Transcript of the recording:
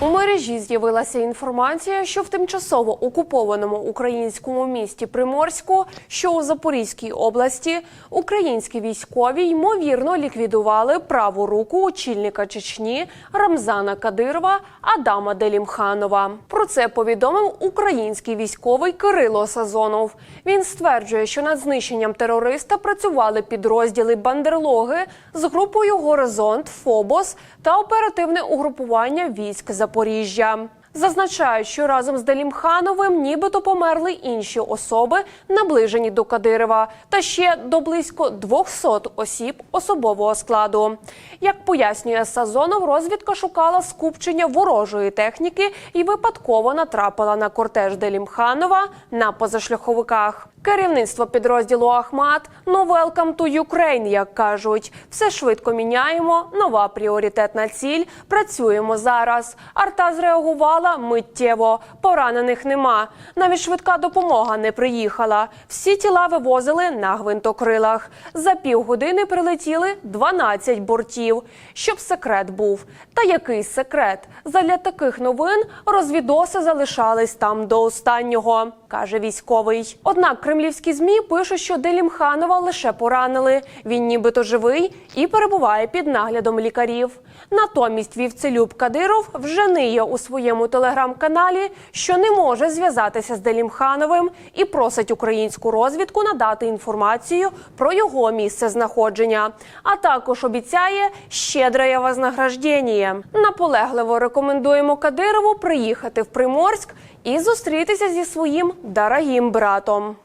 У мережі з'явилася інформація, що в тимчасово окупованому українському місті Приморську, що у Запорізькій області, українські військові ймовірно ліквідували праву руку очільника Чечні Рамзана Кадирова Адама Делімханова. Про це повідомив український військовий Кирило Сазонов. Він стверджує, що над знищенням терориста працювали підрозділи Бандерлоги з групою Горизонт Фобос та оперативне угрупування військ Запоріжжя. Зазначають, що разом з Делімхановим нібито померли інші особи, наближені до Кадирова, та ще до близько 200 осіб особового складу. Як пояснює Сазонов, розвідка шукала скупчення ворожої техніки і випадково натрапила на кортеж Делімханова на позашляховиках. Керівництво підрозділу Ахмат «No welcome to Ukraine», як кажуть. Все швидко міняємо. Нова пріоритетна ціль. Працюємо зараз. Арта зреагувала миттєво. Поранених нема. Навіть швидка допомога не приїхала. Всі тіла вивозили на гвинтокрилах. За півгодини прилетіли 12 бортів. Щоб секрет був. Та який секрет? Задля таких новин розвідоси залишались там до останнього, каже військовий. Однак кремлівські змі пишуть, що Делімханова лише поранили. Він нібито живий і перебуває під наглядом лікарів. Натомість вівцелюб Кадиров вже ниє у своєму телеграм-каналі, що не може зв'язатися з Делімхановим і просить українську розвідку надати інформацію про його місце знаходження. А також обіцяє щедре вознаграждення. Наполегливо рекомендуємо Кадирову приїхати в Приморськ і зустрітися зі своїм дорогим братом.